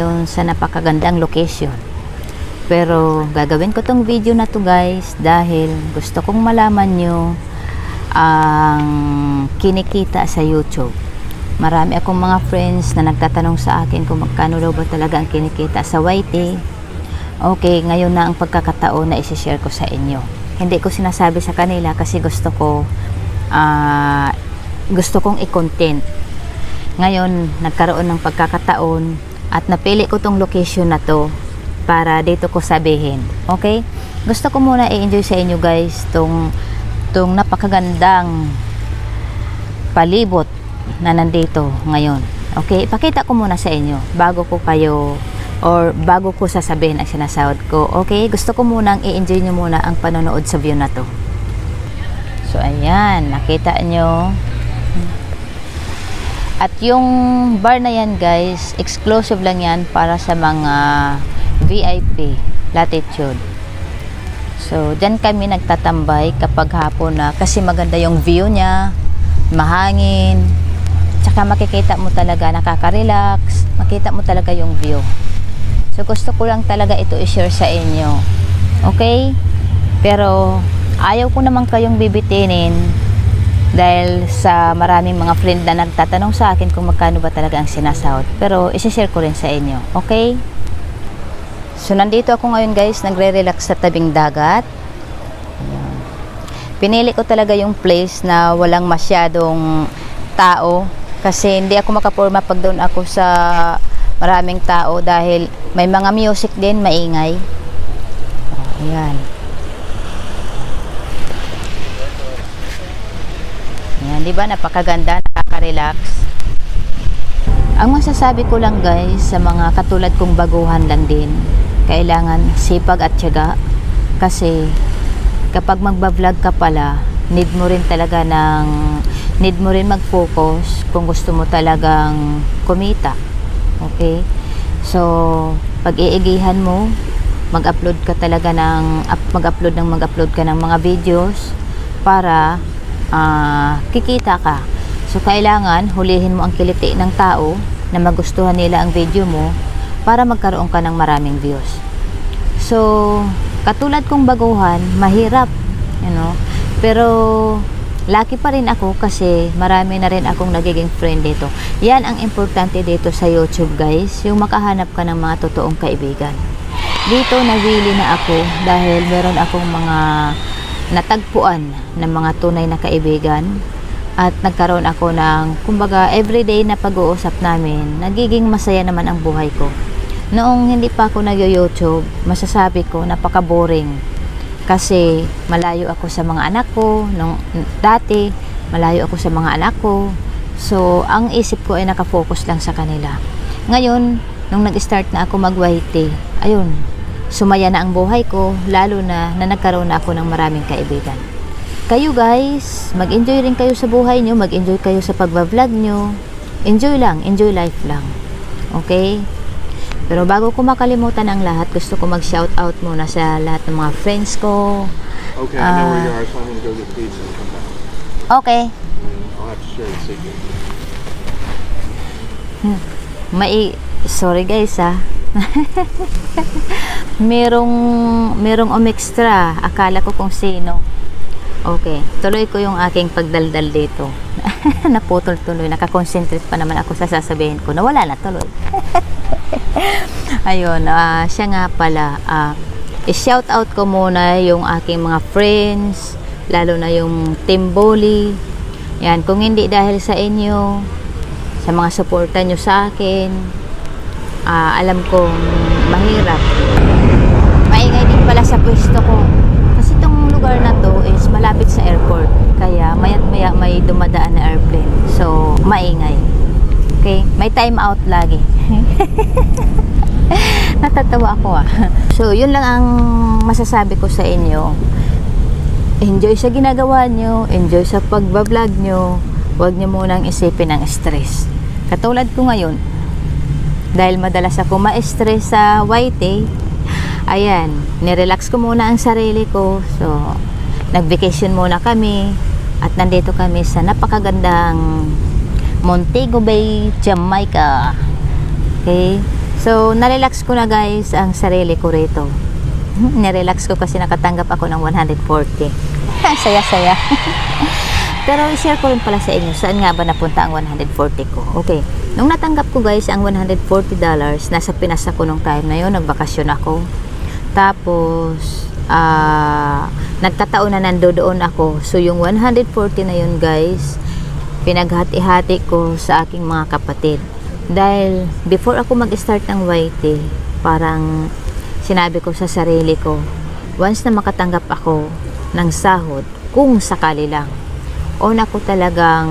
yun sa napakagandang location. Pero gagawin ko tong video na to guys dahil gusto kong malaman nyo ang kinikita sa YouTube. Marami akong mga friends na nagtatanong sa akin kung magkano daw ba talaga ang kinikita sa YT. Okay, ngayon na ang pagkakataon na isi-share ko sa inyo. Hindi ko sinasabi sa kanila kasi gusto ko ah, gusto kong i-content. Ngayon, nagkaroon ng pagkakataon at napili ko tong location na to para dito ko sabihin. Okay? Gusto ko muna i-enjoy sa inyo guys tong tong napakagandang palibot na nandito ngayon. Okay, ipakita ko muna sa inyo bago ko kayo or bago ko sasabihin ang sinasahod ko. Okay, gusto ko munang i-enjoy nyo muna ang panonood sa view na to. So, ayan, nakita nyo. At yung bar na yan guys, exclusive lang yan para sa mga VIP latitude. So, dyan kami nagtatambay kapag hapon na kasi maganda yung view niya, mahangin, tsaka makikita mo talaga, nakaka-relax, makita mo talaga yung view. So, gusto ko lang talaga ito i-share sa inyo. Okay? Pero, ayaw ko naman kayong bibitinin dahil sa maraming mga friend na nagtatanong sa akin kung magkano ba talaga ang sinasahod. Pero, isi-share ko rin sa inyo. Okay? So, nandito ako ngayon guys, nagre-relax sa tabing dagat. Pinili ko talaga yung place na walang masyadong tao kasi hindi ako makaporma pag doon ako sa maraming tao dahil may mga music din, maingay. Ayan. Ayan, di ba? Napakaganda, nakaka-relax. Ang masasabi ko lang guys sa mga katulad kong baguhan lang din, kailangan sipag at tiyaga kasi kapag magba-vlog ka pala, need mo rin talaga ng need mo rin mag-focus kung gusto mo talagang kumita. Okay? So, pag-iigihan mo, mag-upload ka talaga ng up- mag-upload ng mag-upload ka ng mga videos para ah, kikita ka. So, kailangan hulihin mo ang kiliti ng tao na magustuhan nila ang video mo para magkaroon ka ng maraming views. So, katulad kong baguhan, mahirap, you know. Pero, lucky pa rin ako kasi marami na rin akong nagiging friend dito. Yan ang importante dito sa YouTube, guys. Yung makahanap ka ng mga totoong kaibigan. Dito, nawili na ako dahil meron akong mga natagpuan ng mga tunay na kaibigan at nagkaroon ako ng kumbaga everyday na pag-uusap namin nagiging masaya naman ang buhay ko. Noong hindi pa ako nag-youtube masasabi ko napaka-boring kasi malayo ako sa mga anak ko nung dati malayo ako sa mga anak ko. So ang isip ko ay nakafocus lang sa kanila. Ngayon nung nag-start na ako mag-YT ayun sumaya na ang buhay ko lalo na na nagkaroon na ako ng maraming kaibigan kayo guys, mag-enjoy rin kayo sa buhay nyo, mag-enjoy kayo sa pagbablog nyo. Enjoy lang, enjoy life lang. Okay? Pero bago ko makalimutan ang lahat, gusto ko mag-shout out muna sa lahat ng mga friends ko. Okay, I know where Uh, you are, so I'm gonna go get pizza and come back. Okay. I'll have to share the secret. Mai sorry guys ah. merong merong umextra. Akala ko kung sino. Okay, tuloy ko yung aking pagdaldal dito. Naputol tuloy. Nakakonsentrate pa naman ako sa sasabihin ko. Nawala na tuloy. Ayun, ah, siya nga pala. ah, i-shout out ko muna yung aking mga friends, lalo na yung Team Bully. Yan, kung hindi dahil sa inyo, sa mga suporta nyo sa akin, ah, alam kong mahirap. Maingay din pala sa pwesto ko. Kasi itong lugar na to is malapit sa airport. Kaya mayat maya may dumadaan na airplane. So, maingay. Okay? May time out lagi. Natatawa ako ah. So, yun lang ang masasabi ko sa inyo. Enjoy sa ginagawa nyo. Enjoy sa pagbablog nyo. Huwag nyo munang isipin ang stress. Katulad ko ngayon, dahil madalas ako ma-stress sa YT, ayan, nirelax ko muna ang sarili ko. So, nag-vacation muna kami at nandito kami sa napakagandang Montego Bay, Jamaica. Okay? So, narelax ko na guys ang sarili ko rito. Nirelax ko kasi nakatanggap ako ng 140. Saya-saya. Pero i-share ko rin pala sa inyo saan nga ba napunta ang 140 ko. Okay. Nung natanggap ko guys ang 140 dollars, nasa Pinas ako nung time na yun, nagbakasyon ako. Tapos, ah, nagkataon na nandoon ako. So, yung 140 na yun guys, pinaghati-hati ko sa aking mga kapatid. Dahil before ako mag-start ng YT, parang sinabi ko sa sarili ko, once na makatanggap ako ng sahod, kung sakali lang, una ko talagang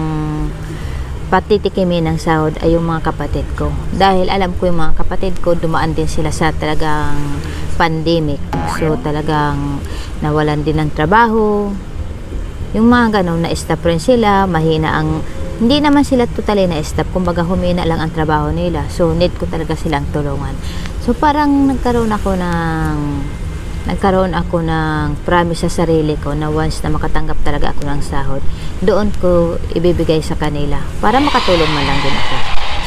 patitikimin ng sahod ay yung mga kapatid ko. Dahil alam ko yung mga kapatid ko, dumaan din sila sa talagang pandemic. So talagang nawalan din ng trabaho. Yung mga ganun, na-stop rin sila, mahina ang hindi naman sila totally na-stop, kumbaga humina lang ang trabaho nila. So, need ko talaga silang tulungan. So, parang nagkaroon ako ng nagkaroon ako ng promise sa sarili ko na once na makatanggap talaga ako ng sahod, doon ko ibibigay sa kanila para makatulong man lang din ako.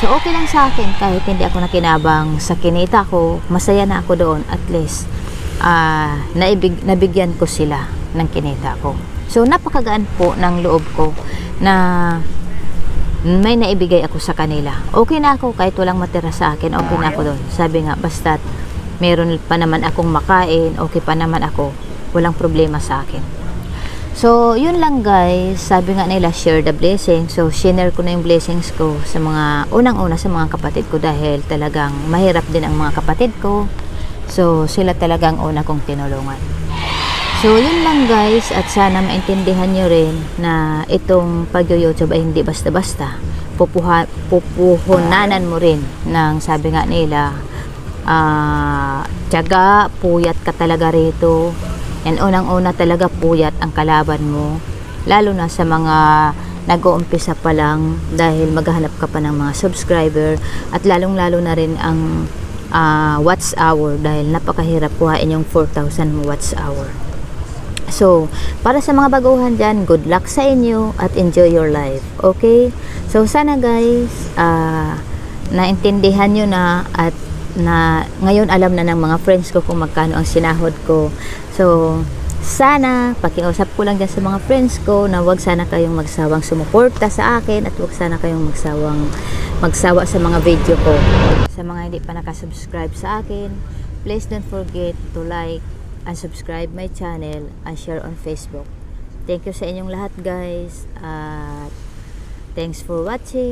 So, okay lang sa akin kahit hindi ako nakinabang sa kinita ko, masaya na ako doon at least ah naibig, nabigyan ko sila ng kinita ko. So, napakagaan po ng loob ko na may naibigay ako sa kanila. Okay na ako kahit walang matira sa akin, okay na ako doon. Sabi nga, basta meron pa naman akong makain, okay pa naman ako, walang problema sa akin. So, yun lang guys. Sabi nga nila, share the blessing. So, share ko na yung blessings ko sa mga, unang-una sa mga kapatid ko dahil talagang mahirap din ang mga kapatid ko. So, sila talagang una kong tinulungan. So, yun lang guys at sana maintindihan nyo rin na itong pag-YouTube ay hindi basta-basta. Pupuha, pupuhunanan mo rin ng sabi nga nila, ah, tiyaga, puyat ka talaga rito. And unang-una talaga puyat ang kalaban mo. Lalo na sa mga nag-uumpisa pa lang dahil maghahanap ka pa ng mga subscriber at lalong-lalo na rin ang ah, watch hour dahil napakahirap kuhain yung 4,000 mo watch hour. So, para sa mga baguhan dyan, good luck sa inyo at enjoy your life. Okay? So, sana guys, ah, naintindihan nyo na at na ngayon alam na ng mga friends ko kung magkano ang sinahod ko. So, sana, pakiusap ko lang dyan sa mga friends ko na wag sana kayong magsawang sumuporta sa akin at wag sana kayong magsawang magsawa sa mga video ko. Sa mga hindi pa nakasubscribe sa akin, please don't forget to like and subscribe my channel and share on Facebook. Thank you sa inyong lahat guys at thanks for watching.